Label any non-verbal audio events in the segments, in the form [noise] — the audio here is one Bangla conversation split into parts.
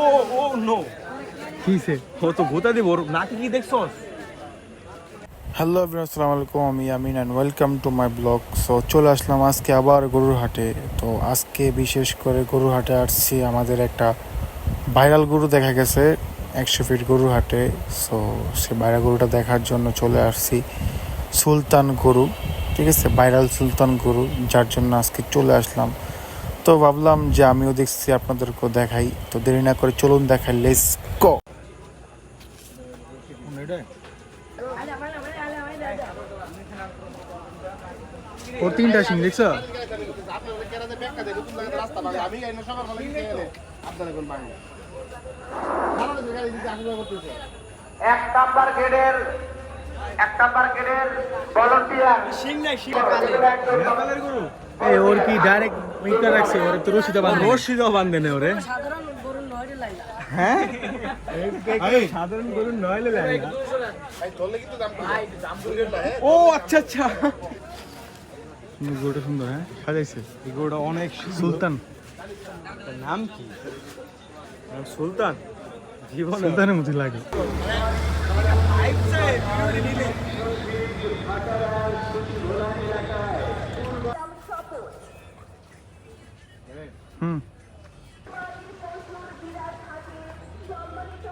ও ও নো কিসে ও তো ভূতা দিব ওর নাকি কি দেখছস হ্যালো এভরিওয়ান আসসালামু আলাইকুম আমি Amin and welcome to my blog so চলে আসলাম আজকে আবার গরুর হাটে। তো আজকে বিশেষ করে গরুর হাটে আসছি আমাদের একটা ভাইরাল গরু দেখা গেছে একশো ফিট গরুর হাটে। সো সে ভাইরাল গরুটা দেখার জন্য চলে আসছি সুলতান গরু। ঠিক আছে? ভাইরাল সুলতান গরু যার জন্য আজকে চলে আসলাম। তো ভাবলাম যে আমিও দেখছি আপনাদেরকেও দেখাই। তো দেরি না করে চলুন দেখাই লেস কো ওর তিনটা সিং দেখছ? এক নাম্বার গেটের এক নাম্বার গেটের ভলান্টিয়ার সিং নাই সিং গরু। এই ওর কি ডাইরেক্ট মিটার রাখছে? ওর তো রশিদা বাঁধবে রশিদাও বান্ধে নে ওরে। হ্যাঁ? সাধারণ ও আচ্ছা আচ্ছা। গরুটা সুন্দর হ্যাঁ? সাজাইছে। এই গরুটা অনেক সুলতান। নাম কি? সুলতান? জীবন সুলতানের মতো লাগে।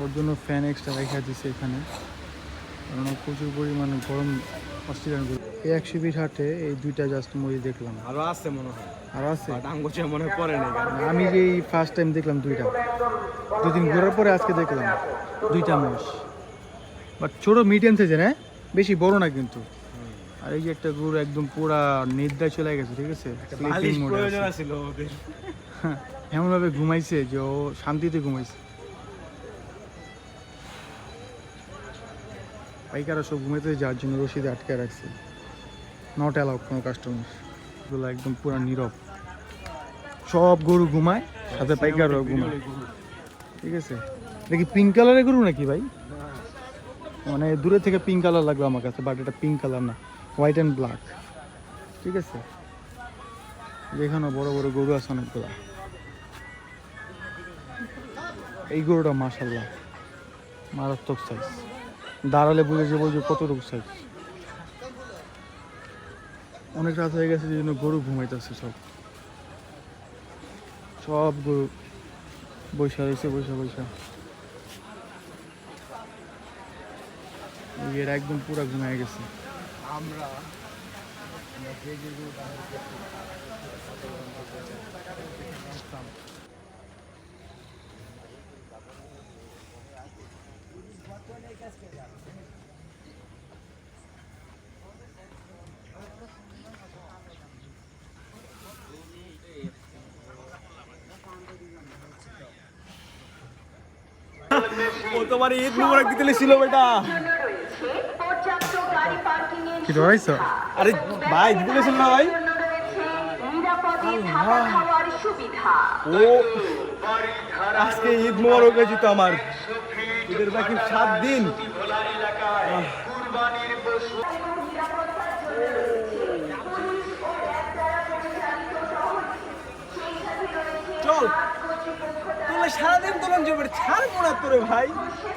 ওর জন্য ফ্যান এক্সট্রা রেখে দিচ্ছে এখানে। কারণ প্রচুর পরিমাণে গরম অস্ট্রেলিয়ান গরু এই একশো বিশ হাটে এই দুইটা জাস্ট মই দেখলাম। আরও আছে মনে হয়। আর আছে? আঙ্গুচে মনে পড়ে নাই আমি যে ফার্স্ট টাইম দেখলাম দুইটা। দুদিন ঘোরার পরে আজকে দেখলাম দুইটা মোষ বাট ছোট মিডিয়াম সাইজের হ্যাঁ? বেশি বড় না কিন্তু। আর এই যে একটা গরু একদম পুরা নিদ্রায় চলে গেছে ঠিক আছে? [laughs] এমনভাবে ঘুমাইছে যে ও শান্তিতে ঘুমাইছে। পাইকারা সব ঘুমাইতে যার জন্য রশিদে আটকে রাখছে। নট অ্যালাউড কোনো কাস্টমার এগুলো একদম পুরো নীরব। সব গরু ঘুমায়, সাথে পাইকারও ঘুমায়। ঠিক আছে? দেখি পিঙ্ক কালারের গরু নাকি ভাই? মানে দূরে থেকে পিঙ্ক কালার লাগল আমার কাছে বাট এটা পিঙ্ক কালার না। হোয়াইট অ্যান্ড ব্ল্যাক ঠিক আছে? যেখানে বড় বড় গরু আছে অনেকগুলা। এই গরুটা মাসাল্লাহ মারাত্মক সাইজ দাঁড়ালে বুঝে যে বলছে কতটুকু সাইজ অনেক রাত হয়ে গেছে যে জন্য গরু ঘুমাইতেছে সব। সব গরু বৈশা রয়েছে বৈশা বৈশা এর একদম পুরা ঘুমায় গেছে। আমরা তোমার ঈদ মুবারক দিতে ছিল বেটা। কি ডরাইছো আরে ভাই দিতে ছিল না ভাই। ও আজকে ঈদ মোবারক হয়েছে তো আমার। ঈদের বাকি সাত দিন। চল। তোলে সারাদিন তোলন যাবে ছাড়বো না তোরে ভাই।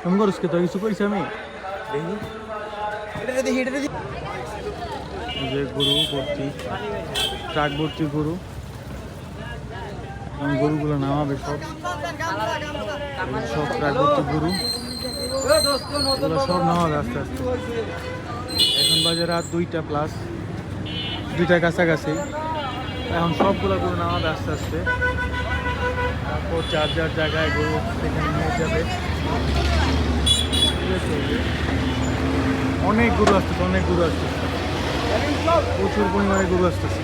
তুমি করছ কি? তো কিছু কইছি আমি? এটা দেখি এটা দেখি যে গরু ভর্তি ট্রাক ভর্তি গরু। গরুগুলো নামাবে সব। সব ট্রাক ভর্তি গরু। সব নামাবে আস্তে আস্তে। এখন বাজে রাত দুইটা প্লাস দুইটা কাছাকাছি। এখন সবগুলো গরু নামাবে আস্তে আস্তে। তারপর যার যার জায়গায় গরু সেখানে নিয়ে যাবে? অনেক গরু আসতেছে, অনেক গরু আসতেছে। প্রচুর পরিমাণে গরু আসতেছে।